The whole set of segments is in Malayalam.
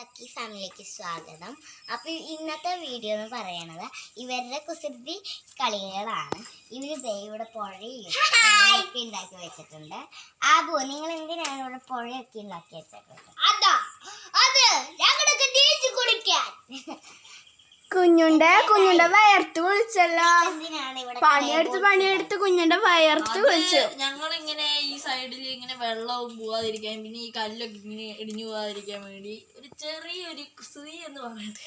ലക്കി ഫാമിലിക്ക് സ്വാഗതം. അപ്പോൾ ഇന്നത്തെ വീഡിയോ എന്ന് പറയണത് ഇവരുടെ കുസൃതി കളികളാണ്. ഇവർ ദേ ഇവിടെ പുഴയും ഉണ്ടാക്കി വെച്ചിട്ടുണ്ട്. ആബു നിങ്ങൾ എന്തിനാണ് ഇവിടെ പുഴയൊക്കെ ഉണ്ടാക്കി വെച്ചിട്ടുണ്ട് അതാ അത് കുടിക്കാൻ കുഞ്ഞുണ്ടെ കുഞ്ഞുണ്ടെ വയർത്ത് വിളിച്ചല്ലോ എന്തിനാണ് ഇവിടെ പണിയെടുത്ത് പണിയെടുത്ത് കുഞ്ഞുണ്ടെ വയർത്ത് വിളിച്ചു സൈഡിൽ ഇങ്ങനെ വെള്ളവും പോവാതിരിക്കാൻ പിന്നെ ഈ കല്ലൊക്കെ ഇങ്ങനെ ഇടിഞ്ഞു പോവാതിരിക്കാൻ വേണ്ടി ഒരു ചെറിയൊരു സ്ത്രീ എന്ന് പറയുന്നത്.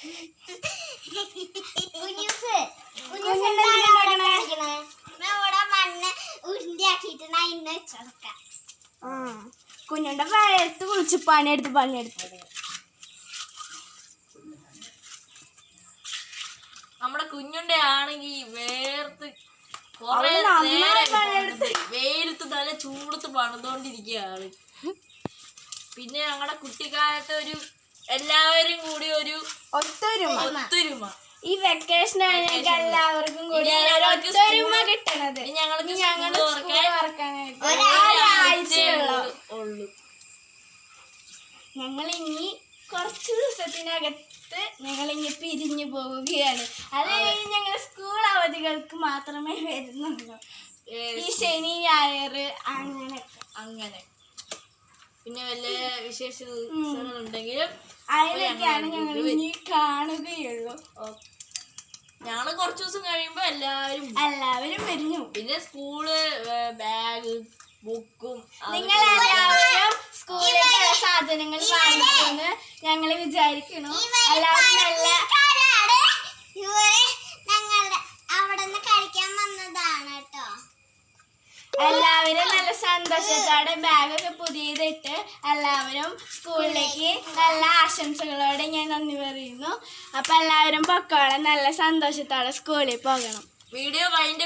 കുഞ്ഞുണ്ട കുഞ്ഞൂസ് കുളിച്ച് പണിയെടുത്ത് പണിയെടുത്ത്. നമ്മുടെ കുഞ്ഞുണ്ടയാണെങ്കിൽ വേർത്ത് കൊറേ നേരം. വെയിലത്ത് നല്ല ചൂടത്ത് പണിതുകൊണ്ടിരിക്കുകയാണ് പിന്നെ ഞങ്ങളുടെ കുട്ടിക്കാലത്ത് ഒരു എല്ലാവരും കൂടി ഒരു ഒത്തൊരുമ. ഒത്തൊരുമ. ഈ വെക്കേഷൻ എല്ലാവർക്കും കൂടി ഒത്തൊരുമ കിട്ടണത്. ഞങ്ങൾക്ക് ഞങ്ങൾ ഉള്ളൂ. ഞങ്ങൾ ഇനി കുറച്ച് ദിവസത്തിനകത്ത് ഞങ്ങൾ ഇനി പിരിഞ്ഞു പോവുകയാണ്. അത് കഴിഞ്ഞ് ഞങ്ങൾ സ്കൂൾ അവധികൾക്ക് മാത്രമേ വരുന്നുള്ളൂ. ഈ ശനി ഞായർ അങ്ങനെ. അങ്ങനെ. പിന്നെ വല്ല വിശേഷ ദിവസങ്ങളുണ്ടെങ്കിലും അതിലൊക്കെയാണ് ഞങ്ങൾ ഇനി കാണുകയുള്ളൂ. ഞങ്ങൾ കുറച്ച് ദിവസം കഴിയുമ്പോ എല്ലാവരും എല്ലാവരും വരുന്നു പിന്നെ സ്കൂൾ ബാഗ് ബുക്കും നിങ്ങൾ എല്ലാവരും സ്കൂളിലെ സാധനങ്ങൾ വാങ്ങിക്കുന്നു ഞങ്ങൾ വിചാരിക്കുന്നു എല്ലാവരും നല്ല സന്തോഷത്തോടെ ബാഗൊക്കെ പുതിയതിട്ട് എല്ലാവരും സ്കൂളിലേക്ക് നല്ല ആശംസകളോടെ ഞാൻ നന്ദി പറയുന്നു. അപ്പൊ എല്ലാവരും പൊക്കോളം നല്ല സന്തോഷത്തോടെ സ്കൂളിൽ പോകണം. വീഡിയോ